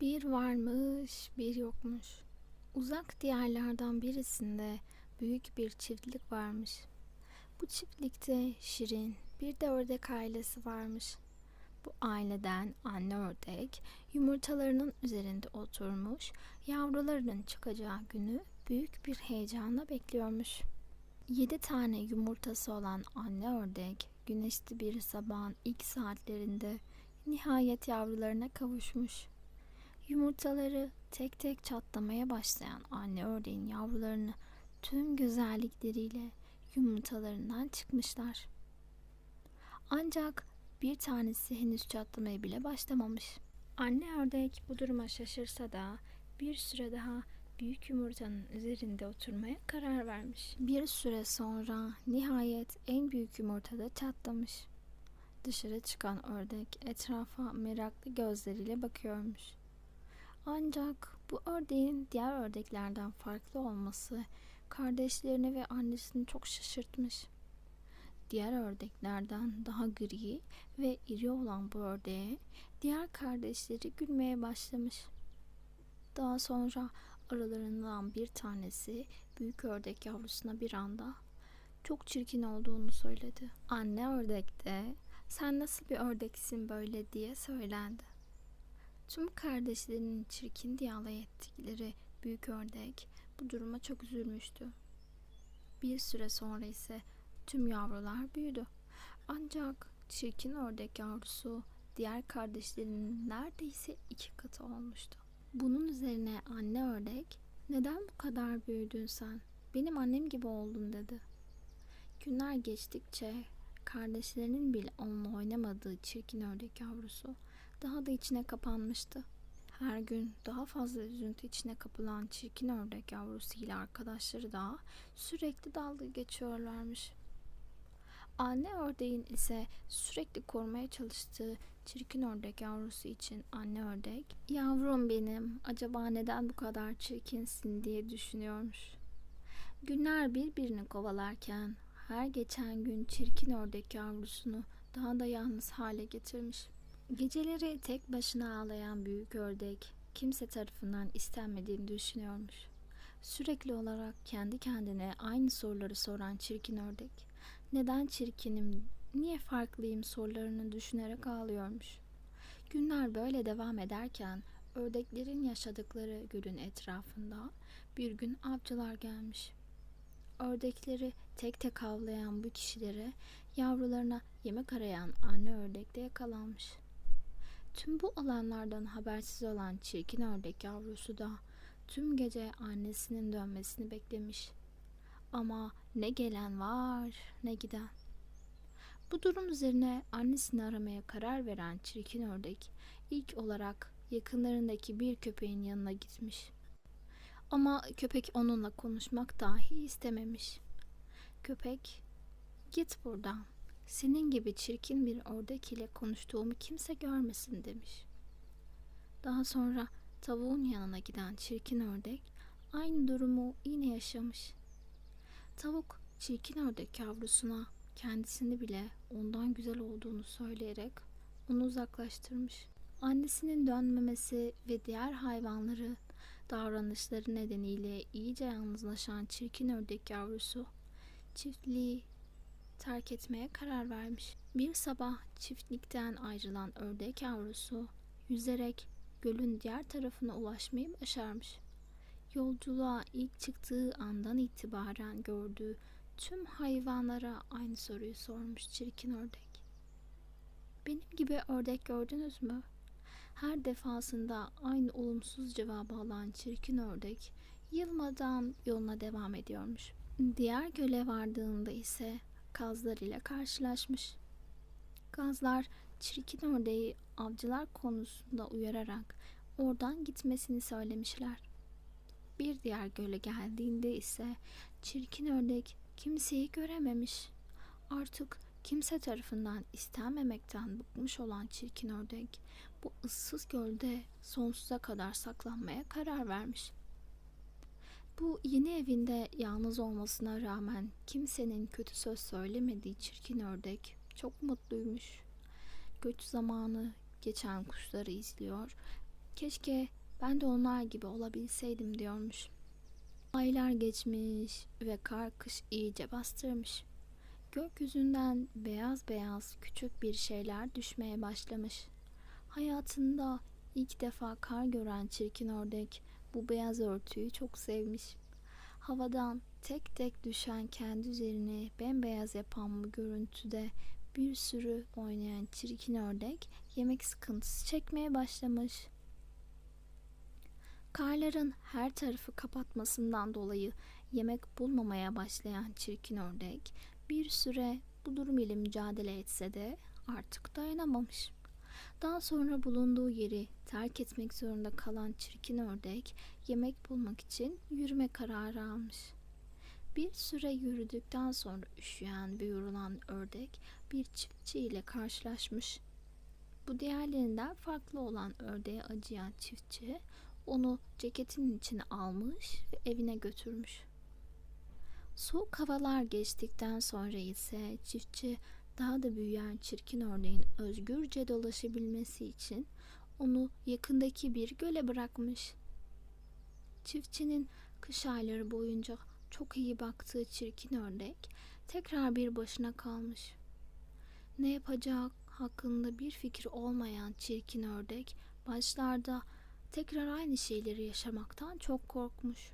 Bir varmış, bir yokmuş. Uzak diyarlardan birisinde büyük bir çiftlik varmış. Bu çiftlikte Şirin, bir de ördek ailesi varmış. Bu aileden anne ördek yumurtalarının üzerinde oturmuş, yavrularının çıkacağı günü büyük bir heyecanla bekliyormuş. Yedi tane yumurtası olan anne ördek güneşli bir sabahın ilk saatlerinde nihayet yavrularına kavuşmuş. Yumurtaları tek tek çatlamaya başlayan anne ördeğin yavrularını tüm güzellikleriyle yumurtalarından çıkmışlar. Ancak bir tanesi henüz çatlamaya bile başlamamış. Anne ördek bu duruma şaşırsa da bir süre daha büyük yumurtanın üzerinde oturmaya karar vermiş. Bir süre sonra nihayet en büyük yumurta da çatlamış. Dışarı çıkan ördek etrafa meraklı gözleriyle bakıyormuş. Ancak bu ördeğin diğer ördeklerden farklı olması kardeşlerini ve annesini çok şaşırtmış. Diğer ördeklerden daha gri ve iri olan bu ördeğe diğer kardeşleri gülmeye başlamış. Daha sonra aralarından bir tanesi büyük ördek yavrusuna bir anda çok çirkin olduğunu söyledi. Anne ördek de sen nasıl bir ördeksin böyle diye söylendi. Tüm kardeşlerinin çirkin diye alay ettikleri büyük ördek bu duruma çok üzülmüştü. Bir süre sonra ise tüm yavrular büyüdü. Ancak çirkin ördek yavrusu diğer kardeşlerinin neredeyse iki katı olmuştu. Bunun üzerine anne ördek neden bu kadar büyüdün sen? Benim annem gibi oldun dedi. Günler geçtikçe kardeşlerinin bile onunla oynamadığı çirkin ördek yavrusu daha da içine kapanmıştı. Her gün daha fazla üzüntü içine kapılan çirkin ördek yavrusuyla arkadaşları da sürekli dalga geçiyorlarmış. Anne ördeğin ise sürekli korumaya çalıştığı çirkin ördek yavrusu için anne ördek, yavrum benim acaba neden bu kadar çirkinsin diye düşünüyormuş. Günler birbirini kovalarken her geçen gün çirkin ördek yavrusunu daha da yalnız hale getirmiş. Geceleri tek başına ağlayan büyük ördek kimse tarafından istenmediğini düşünüyormuş. Sürekli olarak kendi kendine aynı soruları soran çirkin ördek, neden çirkinim, niye farklıyım sorularını düşünerek ağlıyormuş. Günler böyle devam ederken ördeklerin yaşadıkları gölün etrafında bir gün avcılar gelmiş. Ördekleri tek tek avlayan bu kişilere yavrularına yemek arayan anne ördek de yakalanmış. Tüm bu olanlardan habersiz olan çirkin ördek yavrusu da tüm gece annesinin dönmesini beklemiş. Ama ne gelen var ne giden. Bu durum üzerine annesini aramaya karar veren çirkin ördek ilk olarak yakınlarındaki bir köpeğin yanına gitmiş. Ama köpek onunla konuşmak dahi istememiş. Köpek, git buradan. Senin gibi çirkin bir ördek ile konuştuğumu kimse görmesin demiş. Daha sonra tavuğun yanına giden çirkin ördek aynı durumu yine yaşamış. Tavuk çirkin ördek yavrusuna kendisini bile ondan güzel olduğunu söyleyerek onu uzaklaştırmış. Annesinin dönmemesi ve diğer hayvanları davranışları nedeniyle iyice yalnızlaşan çirkin ördek yavrusu çiftliği terk etmeye karar vermiş. Bir sabah çiftlikten ayrılan ördek yavrusu yüzerek gölün diğer tarafına ulaşmayı başarmış. Yolculuğa ilk çıktığı andan itibaren gördüğü tüm hayvanlara aynı soruyu sormuş çirkin ördek. Benim gibi ördek gördünüz mü? Her defasında aynı olumsuz cevabı alan çirkin ördek yılmadan yoluna devam ediyormuş. Diğer göle vardığında ise kazlar ile karşılaşmış. Kazlar çirkin ördeği avcılar konusunda uyararak oradan gitmesini söylemişler. Bir diğer göle geldiğinde ise çirkin ördek kimseyi görememiş. Artık kimse tarafından istenmemekten bıkmış olan çirkin ördek bu ıssız gölde sonsuza kadar saklanmaya karar vermiş. Bu yeni evinde yalnız olmasına rağmen kimsenin kötü söz söylemediği çirkin ördek çok mutluymuş. Göç zamanı geçen kuşları izliyor Keşke ben de onlar gibi olabilseydim diyormuş. Aylar geçmiş ve kar kış iyice bastırmış. Gökyüzünden beyaz beyaz küçük bir şeyler düşmeye başlamış. Hayatında ilk defa kar gören çirkin ördek bu beyaz örtüyü çok sevmiş. Havadan tek tek düşen kendi üzerine bembeyaz yapan bu görüntüde bir sürü oynayan çirkin ördek yemek sıkıntısı çekmeye başlamış. Karların her tarafı kapatmasından dolayı yemek bulmamaya başlayan çirkin ördek bir süre bu durum ile mücadele etse de artık dayanamamış. Daha sonra bulunduğu yeri terk etmek zorunda kalan çirkin ördek yemek bulmak için yürüme kararı almış. Bir süre yürüdükten sonra üşüyen ve yorulan ördek bir çiftçi ile karşılaşmış. Bu diğerlerinden farklı olan ördeğe acıyan çiftçi onu ceketinin içine almış ve evine götürmüş. Soğuk havalar geçtikten sonra ise çiftçi daha da büyüyen çirkin ördeğin özgürce dolaşabilmesi için onu yakındaki bir göle bırakmış. Çiftçinin kış ayları boyunca çok iyi baktığı çirkin ördek tekrar bir başına kalmış. Ne yapacak hakkında bir fikri olmayan çirkin ördek başlarda tekrar aynı şeyleri yaşamaktan çok korkmuş.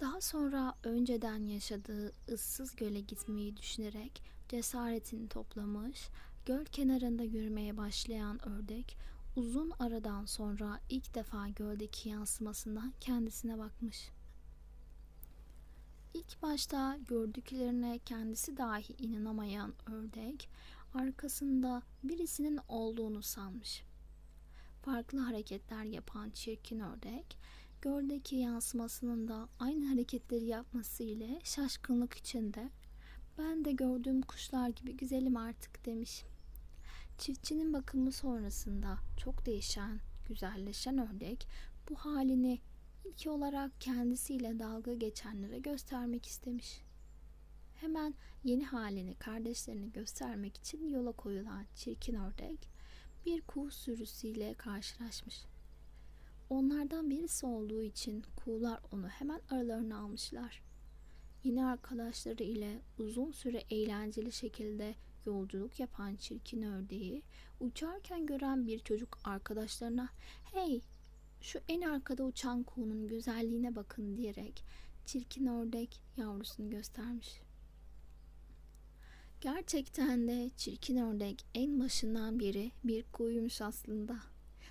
Daha sonra önceden yaşadığı ıssız göle gitmeyi düşünerek cesaretini toplamış, göl kenarında yürümeye başlayan ördek uzun aradan sonra ilk defa göldeki yansımasından kendisine bakmış. İlk başta gördüklerine kendisi dahi inanamayan ördek arkasında birisinin olduğunu sanmış. Farklı hareketler yapan çirkin ördek göldeki yansımasının da aynı hareketleri yapması ile şaşkınlık içinde ben de gördüğüm kuşlar gibi güzelim artık demiş. Çiftçinin bakımı sonrasında çok değişen, güzelleşen ördek bu halini ilk olarak kendisiyle dalga geçenlere göstermek istemiş. Hemen yeni halini kardeşlerine göstermek için yola koyulan çirkin ördek bir kuğu sürüsüyle karşılaşmış. Onlardan birisi olduğu için kuğular onu hemen aralarına almışlar. Yeni arkadaşları ile uzun süre eğlenceli şekilde yolculuk yapan çirkin ördeği uçarken gören bir çocuk arkadaşlarına "Hey, şu en arkada uçan kuğunun güzelliğine bakın." diyerek çirkin ördek yavrusunu göstermiş. Gerçekten de çirkin ördek en başından beri bir kuğuymuş aslında.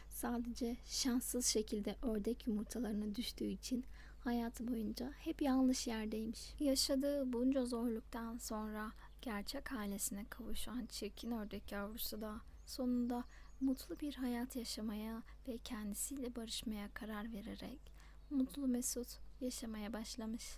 Sadece şanssız şekilde ördek yumurtalarına düştüğü için hayatı boyunca hep yanlış yerdeymiş. Yaşadığı bunca zorluktan sonra gerçek ailesine kavuşan çirkin ördek yavrusu da sonunda mutlu bir hayat yaşamaya ve kendisiyle barışmaya karar vererek mutlu mesut yaşamaya başlamış.